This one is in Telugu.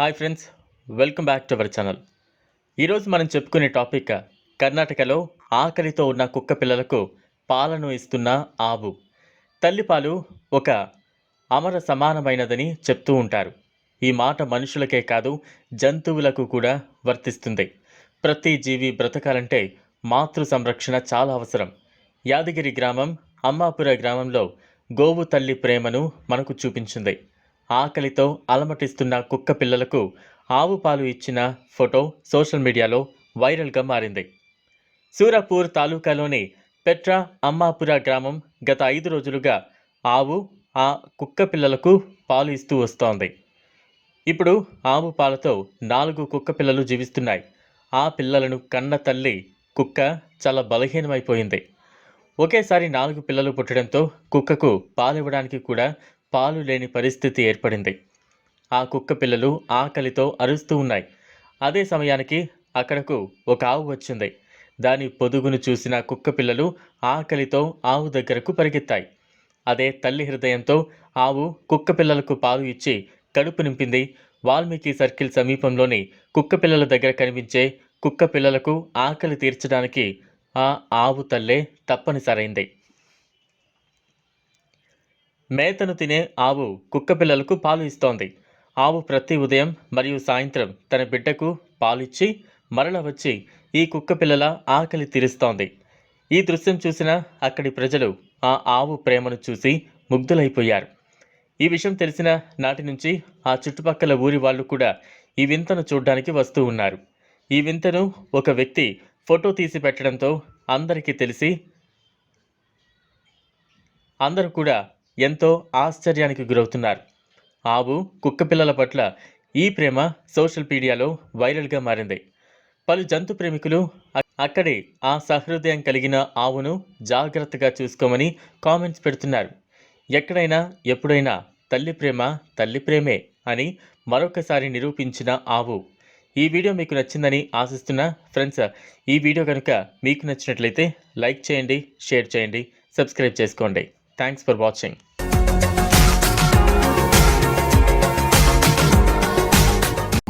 Hi friends welcome back to our channel ఈరోజు మనం చెప్పుకునే టాపిక్ కర్ణాటకలో ఆకలితో ఉన్న కుక్క పిల్లలకు పాలను ఇస్తున్న ఆవు. తల్లిపాలు ఒక అమర సమానమైనదని చెప్తూ ఉంటారు. ఈ మాట మనుషులకే కాదు జంతువులకు కూడా వర్తిస్తుంది. ప్రతి జీవి బ్రతకాలంటే మాతృ సంరక్షణ చాలా అవసరం. యాదగిరి గ్రామం అమ్మాపుర గ్రామంలో గోవు తల్లి ప్రేమను మనకు చూపించింది. ఆకలితో అలమటిస్తున్న కుక్క పిల్లలకు ఆవు పాలు ఇచ్చిన ఫోటో సోషల్ మీడియాలో వైరల్గా మారింది. సూరాపూర్ తాలూకాలోని పెట్రా అమ్మాపుర గ్రామం గత ఐదు రోజులుగా ఆవు ఆ కుక్క పిల్లలకు పాలు ఇస్తూ వస్తోంది. ఇప్పుడు ఆవు పాలతో నాలుగు కుక్క పిల్లలు జీవిస్తున్నాయి. ఆ పిల్లలను కన్న తల్లి కుక్క చాలా బలహీనమైపోయింది. ఒకేసారి నాలుగు పిల్లలు పుట్టడంతో కుక్కకు పాలివ్వడానికి కూడా పాలు లేని పరిస్థితి ఏర్పడింది. ఆ కుక్క పిల్లలు ఆకలితో అరుస్తూ ఉన్నాయి. అదే సమయానికి అక్కడకు ఒక ఆవు వచ్చింది. దాని పొదుగును చూసిన కుక్క పిల్లలు ఆకలితో ఆవు దగ్గరకు పరిగెత్తాయి. అదే తల్లి హృదయంతో ఆవు కుక్క పిల్లలకు పాలు ఇచ్చి కడుపు నింపింది. వాల్మీకి సర్కిల్ సమీపంలోని కుక్క పిల్లల దగ్గర కనిపించే కుక్క పిల్లలకు ఆకలి తీర్చడానికి ఆ ఆవు తల్లే తప్పనిసరైంది. మేతను తినే ఆవు కుక్క పిల్లలకు పాలు ఇస్తోంది. ఆవు ప్రతి ఉదయం మరియు సాయంత్రం తన బిడ్డకు పాలిచ్చి మరల వచ్చి ఈ కుక్క పిల్లల ఆకలి తీరుస్తోంది. ఈ దృశ్యం చూసిన అక్కడి ప్రజలు ఆ ఆవు ప్రేమను చూసి ముగ్ధులైపోయారు. ఈ విషయం తెలిసిన నాటి నుంచి ఆ చుట్టుపక్కల ఊరి వాళ్ళు కూడా ఈ వింతను చూడ్డానికి వస్తూ ఉన్నారు. ఈ వింతను ఒక వ్యక్తి ఫోటో తీసి పెట్టడంతో అందరికీ తెలిసి అందరూ కూడా ఎంతో ఆశ్చర్యానికి గురవుతున్నారు. ఆవు కుక్క పిల్లల పట్ల ఈ ప్రేమ సోషల్ మీడియాలో వైరల్గా మారింది. పలు జంతు ప్రేమికులు అక్కడే ఆ సహృదయం కలిగిన ఆవును జాగ్రత్తగా చూసుకోమని కామెంట్స్ పెడుతున్నారు. ఎక్కడైనా ఎప్పుడైనా తల్లి ప్రేమ తల్లి ప్రేమే అని మరొకసారి నిరూపించిన ఆవు. ఈ వీడియో మీకు నచ్చిందని ఆశిస్తున్నా ఫ్రెండ్స్ ఈ వీడియో కనుక మీకు నచ్చినట్లయితే లైక్ చేయండి షేర్ చేయండి సబ్స్క్రైబ్ చేసుకోండి. Thanks for watching.